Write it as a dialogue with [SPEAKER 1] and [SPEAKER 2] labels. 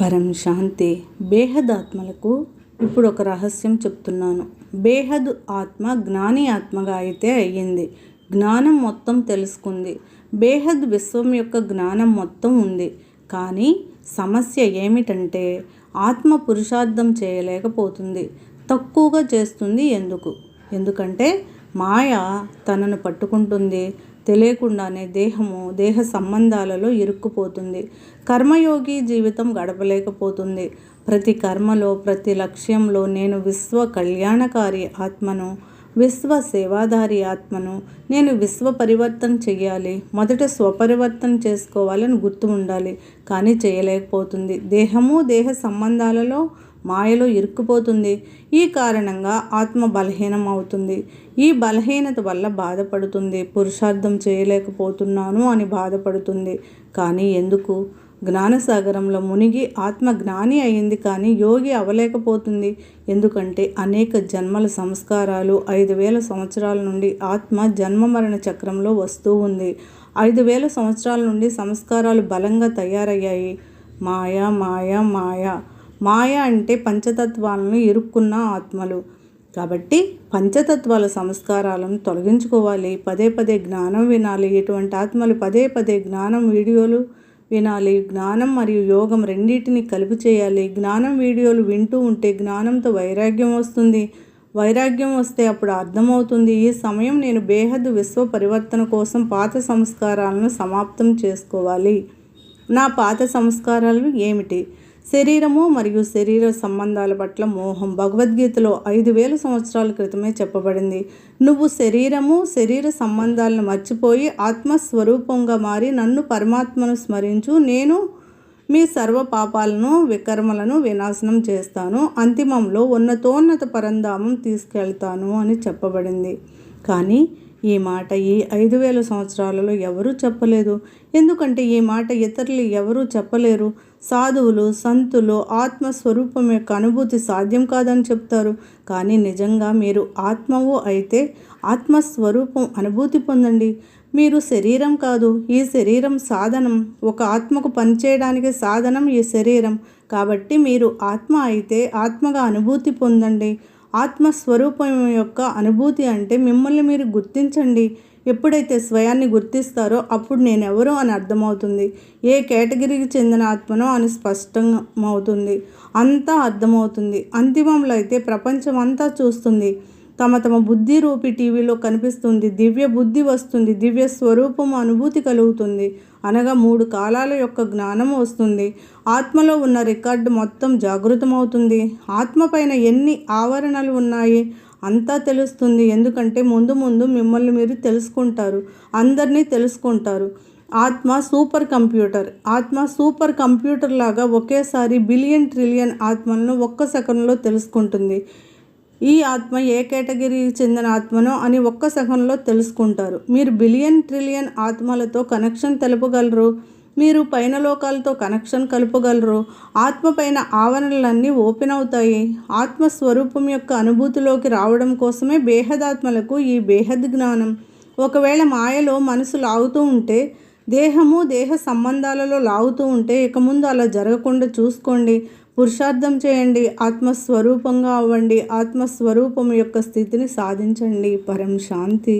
[SPEAKER 1] పరం శాంతి. బేహద్ ఆత్మలకు ఇప్పుడు ఒక రహస్యం చెప్తున్నాను. బేహద్ ఆత్మ జ్ఞాని ఆత్మగా అయితే అయ్యింది. జ్ఞానం మొత్తం తెలుసుకుంది. బేహద్ విశ్వం యొక్క జ్ఞానం మొత్తం ఉంది. కానీ సమస్య ఏమిటంటే ఆత్మ పురుషార్థం చేయలేకపోతుంది. తక్కువగా చేస్తుంది ఎందుకు? ఎందుకంటే మాయ తనను పట్టుకుంటుంది. తెలియకుండానే దేహము దేహ సంబంధాలలో ఇరుక్కుపోతుంది. కర్మయోగి జీవితం గడపలేకపోతుంది. ప్రతి కర్మలో ప్రతి లక్ష్యంలో నేను విశ్వ కళ్యాణకారి ఆత్మను విశ్వ సేవాదారి ఆత్మను నేను విశ్వ పరివర్తన చెయ్యాలి మొదట స్వపరివర్తన చేసుకోవాలని గుర్తు ఉండాలి. కానీ చేయలేకపోతుంది. దేహము దేహ సంబంధాలలో మాయలో ఇరుక్కుపోతుంది. ఈ కారణంగా ఆత్మ బలహీనం అవుతుంది ఈ బలహీనత వల్ల బాధపడుతుంది. పురుషార్థం చేయలేకపోతున్నాను అని బాధపడుతుంది. కానీ ఎందుకు? జ్ఞానసాగరంలో మునిగి ఆత్మ జ్ఞాని అయింది కానీ యోగి అవలేకపోతుంది. ఎందుకంటే అనేక జన్మల సంస్కారాలు ఐదు వేల సంవత్సరాల నుండి ఆత్మ జన్మ మరణ చక్రంలో వస్తూ ఉంది. ఐదు వేల సంవత్సరాల నుండి సంస్కారాలు బలంగా తయారయ్యాయి. మాయా మాయా మాయా. మాయ అంటే పంచతత్వాలను ఇరుక్కున్న ఆత్మలు. కాబట్టి పంచతత్వాల సంస్కారాలను తొలగించుకోవాలి. పదే పదే జ్ఞానం వినాలి. ఇటువంటి ఆత్మలు పదే పదే జ్ఞానం వీడియోలు వినాలి. జ్ఞానం మరియు యోగం రెండింటిని కలుపు చేయాలి. జ్ఞానం వీడియోలు వింటూ ఉంటే జ్ఞానంతో వైరాగ్యం వస్తుంది. వైరాగ్యం వస్తే అప్పుడు అర్థమవుతుంది. ఈ సమయం నేను బేహద్ విశ్వ పరివర్తన కోసం పాత సంస్కారాలను సమాప్తం చేసుకోవాలి. నా పాత సంస్కారాలు ఏమిటి? శరీరము మరియు శరీర సంబంధాల పట్ల మోహం. భగవద్గీతలో ఐదు వేల సంవత్సరాల క్రితమే చెప్పబడింది. నువ్వు శరీరము శరీర సంబంధాలను మర్చిపోయి ఆత్మస్వరూపంగా మారి నన్ను పరమాత్మను స్మరించు. నేను మీ సర్వ పాపాలను వికర్మలను వినాశనం చేస్తాను. అంతిమంలో ఉన్నతోన్నత పరంధామం తీసుకెళ్తాను అని చెప్పబడింది. కానీ ఈ మాట ఈ ఐదు వేల సంవత్సరాలలో ఎవరూ చెప్పలేదు. ఎందుకంటే ఈ మాట ఇతరులు ఎవరూ చెప్పలేరు. సాధువులు సంతులు ఆత్మస్వరూపం యొక్క అనుభూతి సాధ్యం కాదని చెప్తారు. కానీ నిజంగా మీరు ఆత్మవు అయితే ఆత్మస్వరూపం అనుభూతి పొందండి. మీరు శరీరం కాదు ఈ శరీరం సాధనం. ఒక ఆత్మకు పనిచేయడానికి సాధనం ఈ శరీరం. కాబట్టి మీరు ఆత్మ అయితే ఆత్మగా అనుభూతి పొందండి. ఆత్మస్వరూపం యొక్క అనుభూతి అంటే మిమ్మల్ని మీరు గుర్తించండి. ఎప్పుడైతే స్వయాన్ని గుర్తిస్తారో అప్పుడు నేనెవరో అని అర్థమవుతుంది. ఏ కేటగిరీకి చెందిన ఆత్మనో అని స్పష్టమవుతుంది. అంతా అర్థమవుతుంది. అంతిమంలో అయితే ప్రపంచం అంతా చూస్తుంది. తమ తమ బుద్ధి రూపి టీవీలో కనిపిస్తుంది దివ్య బుద్ధి వస్తుంది దివ్య స్వరూపం అనుభూతి కలుగుతుంది. అనగా మూడు కాలాల యొక్క జ్ఞానం వస్తుంది. ఆత్మలో ఉన్న రికార్డు మొత్తం జాగృతమవుతుంది. ఆత్మ పైన ఎన్ని ఆవరణలు ఉన్నాయి అంతా తెలుస్తుంది. ఎందుకంటే ముందు ముందు మిమ్మల్ని మీరు తెలుసుకుంటారు. అందరినీ తెలుసుకుంటారు. ఆత్మ సూపర్ కంప్యూటర్. ఆత్మ సూపర్ కంప్యూటర్ లాగా ఒకేసారి బిలియన్ ట్రిలియన్ ఆత్మలను ఒక్క సెకండ్లో తెలుసుకుంటుంది. ఈ ఆత్మ ఏ కేటగిరీకి చెందిన ఆత్మనో అని ఒక్క సెకండ్లో తెలుసుకుంటారు. మీరు బిలియన్ ట్రిలియన్ ఆత్మలతో కనెక్షన్ తెలుపగలరు? మీరు పైన లోకాలతో కనెక్షన్ కలుపగలరు? ఆత్మ పైన ఆవరణలన్నీ ఓపెన్ అవుతాయి. ఆత్మస్వరూపం యొక్క అనుభూతిలోకి రావడం కోసమే బేహదాత్మలకు ఈ బేహద్ జ్ఞానం. ఒకవేళ మాయలో మనసు లాగుతూ ఉంటే దేహము దేహ సంబంధాలలో లాగుతూ ఉంటే ఇక ముందు అలా జరగకుండా చూసుకోండి. పురుషార్థం చేయండి ఆత్మస్వరూపంగా అవ్వండి ఆత్మస్వరూపం యొక్క స్థితిని సాధించండి. పరం శాంతి.